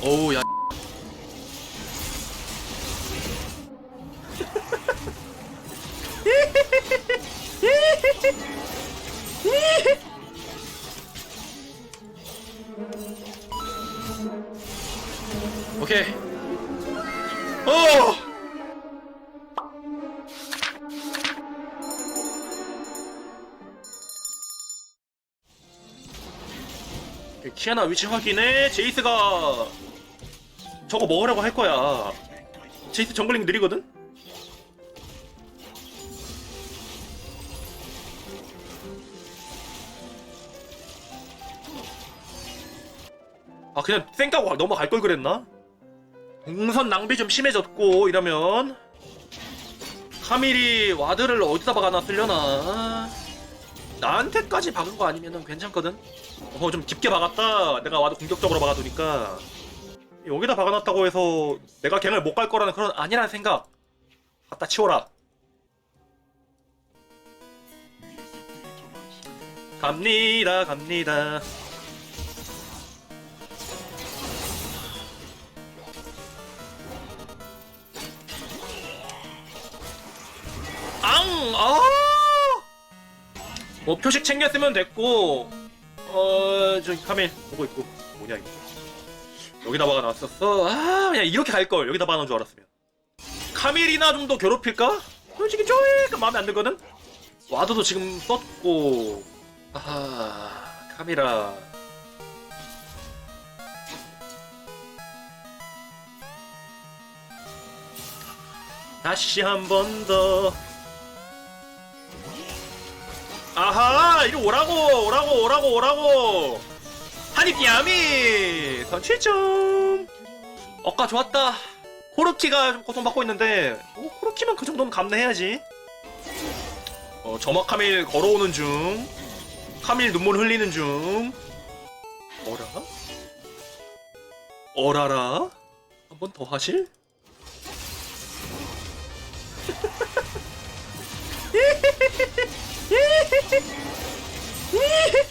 어우 야. 오케이. 어 키아나 위치 확인해 제이스가 저거 먹으라고 할 거야 제이스 정글링 느리거든? 아 그냥 쌩까고 넘어갈 걸 그랬나? 동선 낭비 좀 심해졌고 이러면 카밀이 와드를 어디다 박아놨으려나 나한테까지 박은 거 아니면은 괜찮거든? 어 좀 깊게 박았다 내가 와드 공격적으로 박아두니까 여기다 박아놨다고 해서 내가 갱을 못 갈 거라는 그런 아니라는 생각 갖다 치워라 갑니다 갑니다 앙! 아! 뭐 표식 챙겼으면 됐고 어 저기 카밀 보고 있고 뭐냐 이거 여기다 박아놨었어? 아 그냥 이렇게 갈걸. 여기다 박아놓은 줄 알았으면. 카밀이나 좀 더 괴롭힐까? 솔직히 조금 마음에 안 들거든? 와드도 지금 썼고. 아하 카밀아. 다시 한 번 더. 아하 이리 오라고 오라고 오라고 오라고 한입 야미 선취점 어까 좋았다 코르키가 좀 고통받고 있는데 어, 코르키만 그 정도면 감내해야지 어, 점막 카밀 걸어오는 중 카밀 눈물 흘리는 중 어라? 어라라? 한 번 더 하실?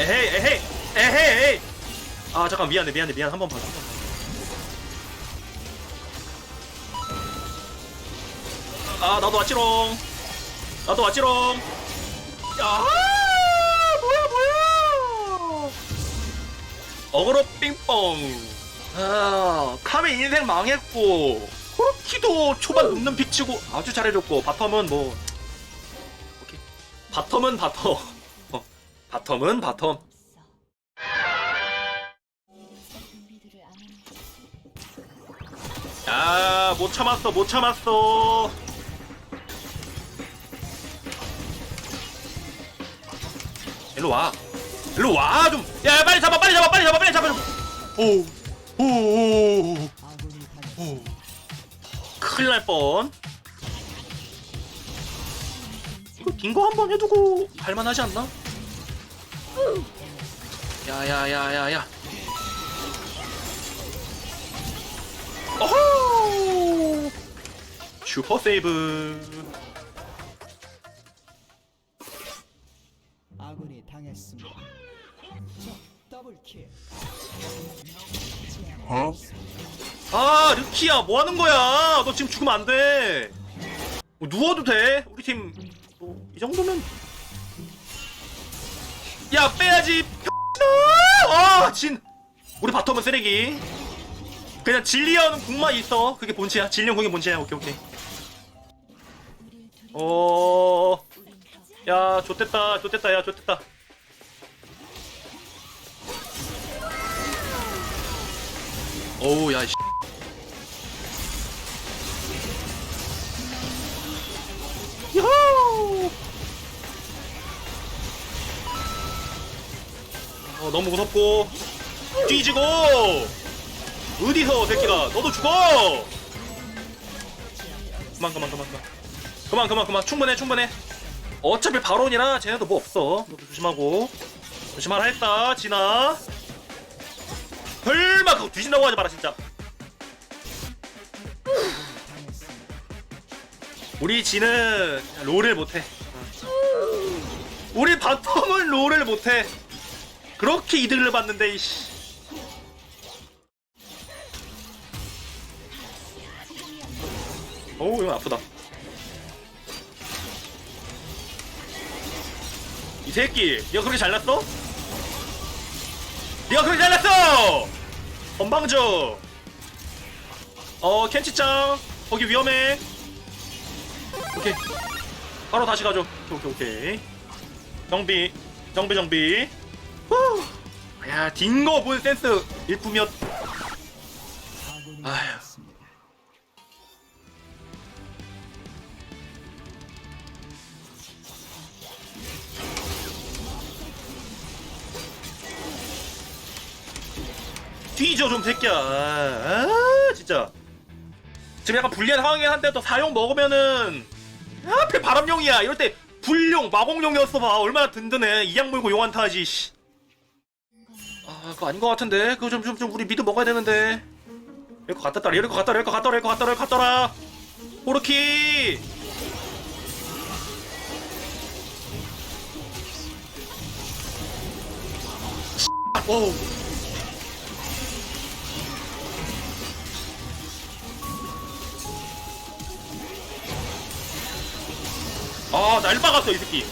에헤이 에헤이 에헤이. 에헤이 아 잠깐 미안해 미안해 미안. 한번 봐줘. 아 나도 왔지롱. 나도 왔지롱. 야 뭐야 뭐야. 어그로 삥뽕. 아 카메 인생 망했고. 코르키도 초반 눕는 픽 치고 아주 잘해줬고. 바텀은 뭐 오케이. 바텀은 바텀. 어, 바텀은 바텀 야, 못 참았어, 못 참았어. 일로 와. 일로 와, 좀. 야, 빨리 잡아, 빨리 잡아, 빨리 잡아, 빨리 잡아. 오, 오, 오, 오. 큰일 날 뻔. 이거 긴거 한번 해두고 갈만하지 않나? 야, 야, 야, 야, 야. 어허! 슈퍼 세이브. 아군이 당했습니다. 적 더블킬. 아, 르키야, 뭐 하는 거야? 너 지금 죽으면 안 돼. 뭐 누워도 돼. 우리 팀, 뭐, 이 정도면. 야, 빼야지. 병신아! 아, 진. 우리 바텀은 쓰레기. 그냥 진리언은 궁만 있어. 그게 본체야. 진리언 궁이 본체야. 오케이, 오케이. 어. 야, 좋됐다. 좋됐다. 야, 좋됐다. 어우, 야, 씨. 어, 너무 무섭고 뒤지고 어디서 새끼가 너도 죽어! 그만 그만 그만 그만. 그만 그만 그만. 충분해 충분해. 어차피 바론이라 쟤네도 뭐 없어. 너도 조심하고. 조심하라 했다 진아. 설마 그거 뒤진다고 하지 마라 진짜. 우리 진은 롤을 못해. 우리 바텀은 롤을 못해. 그렇게 이득을 봤는데 이씨. 어우 이거 아프다. 이 새끼, 네가 그렇게 잘났어? 네가 그렇게 잘났어! 건방져. 어 켄치짱 거기 위험해. 오케이. 바로 다시 가죠. 오케이 오케이 오케이. 정비 정비 정비. 후. 야 딩거 볼 센스 일품이었. 아휴. 뒤져 좀 새끼야. 아 진짜. 지금 약간 불리한 상황이긴 한데 또 사용 먹으면은 하필 바람용이야. 이럴 때 불용 마공용이었어 봐. 얼마나 든든해. 이양 물고 용한타 하지. 씨. 아 그거 아닌 것 같은데. 그거 좀 좀 좀 우리 미드 먹어야 되는데. 이럴 것 같았더라. 이럴 것 같더라. 이럴 것 같더라. 이럴 것 같더라. 이럴 것 같더라. 호르키. 어우. 아, 날 박았어, 이 새끼.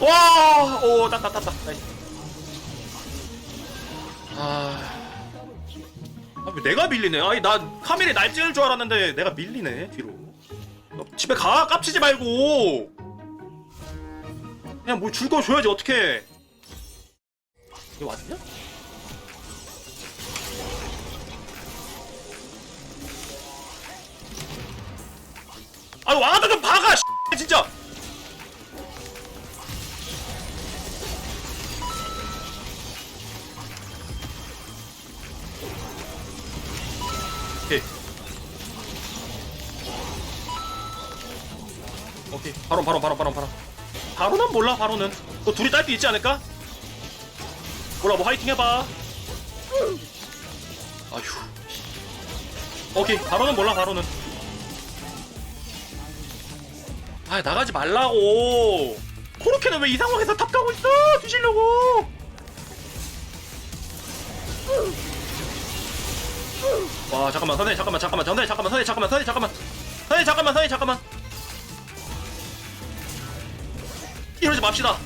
와, 오, 땄다, 땄다. 나이스. 아. 아, 왜 내가 밀리네. 아니, 나 카멜이 날 찌를 줄 알았는데 내가 밀리네, 뒤로. 너 집에 가, 깝치지 말고. 그냥 뭐 줄 거 줘야지, 어떡해. 이거 맞냐? 아, 와다 좀 박아, 씨, 진짜. 오케이. 오케이. 바로 바로 바로 바로 바로. 바로는 몰라. 바로는. 또 둘이 딸수 있지 않을까? 몰라. 뭐 화이팅 해봐. 아휴. 오케이. 바로는 몰라. 바로는. 아 나가지 말라고. 코르케는 왜 이 상황에서 탑 가고 있어? 뒤지려고. 와 잠깐만 선생님 잠깐만 잠깐만 선생님 잠깐만 선생님 잠깐만 선생님 잠깐만. 선생님 잠깐만 선생님 잠깐만. 이러지 맙시다.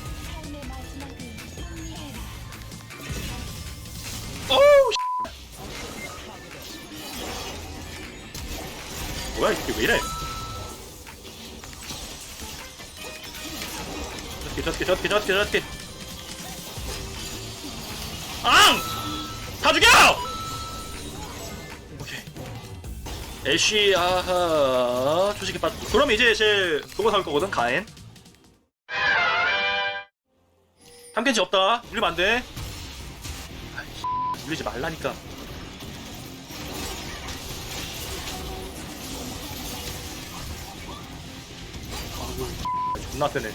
씨. 뭐야 이게 왜 이래? 저렇게 저렇게 저렇게 저렇게 저렇게 앙! 애쉬 아하 조식이 빠졌. 그럼 이제 제 그거 살 거거든 가엔. 탐켄치 없다. 물리면 안 돼. 아이, 물리지 말라니까. 존나 세네.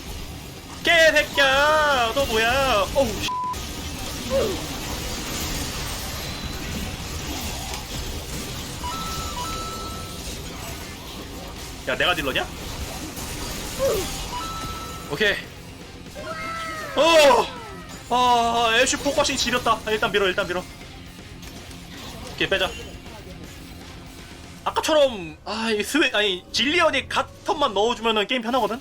개새끼야, 너 뭐야? 어우. 야 내가 딜러냐? 오케이. 어! 아 애쉬 포커싱 지렸다. 아, 일단 밀어 일단 밀어. 오케이 빼자. 아까처럼 아이 스웨 아니 질리언이 갓 턴만 넣어주면은 게임 편하거든?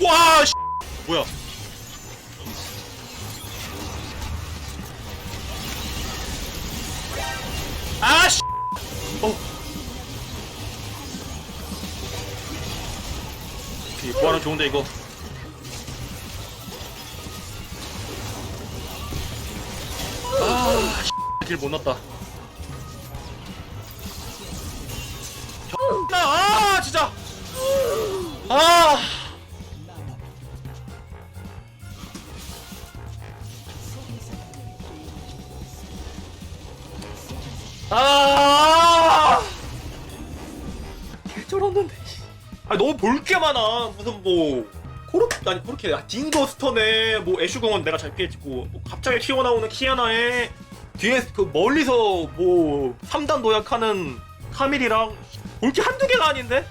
와 씨. 뭐야? 아씨 어. 오케이, 부활은 좋은데 이거. 아, 넣었다. 나, 아, 진짜. 아. 아. 아 너무 볼 게 많아. 무슨 뭐 코르 아니 그렇게 딩거스턴에 뭐 애쉬공은 내가 잘 피해지고 뭐 갑자기 튀어나오는 키아나에 뒤에 그 멀리서 뭐 3단 도약하는 카밀이랑 볼 게 한두 개가 아닌데?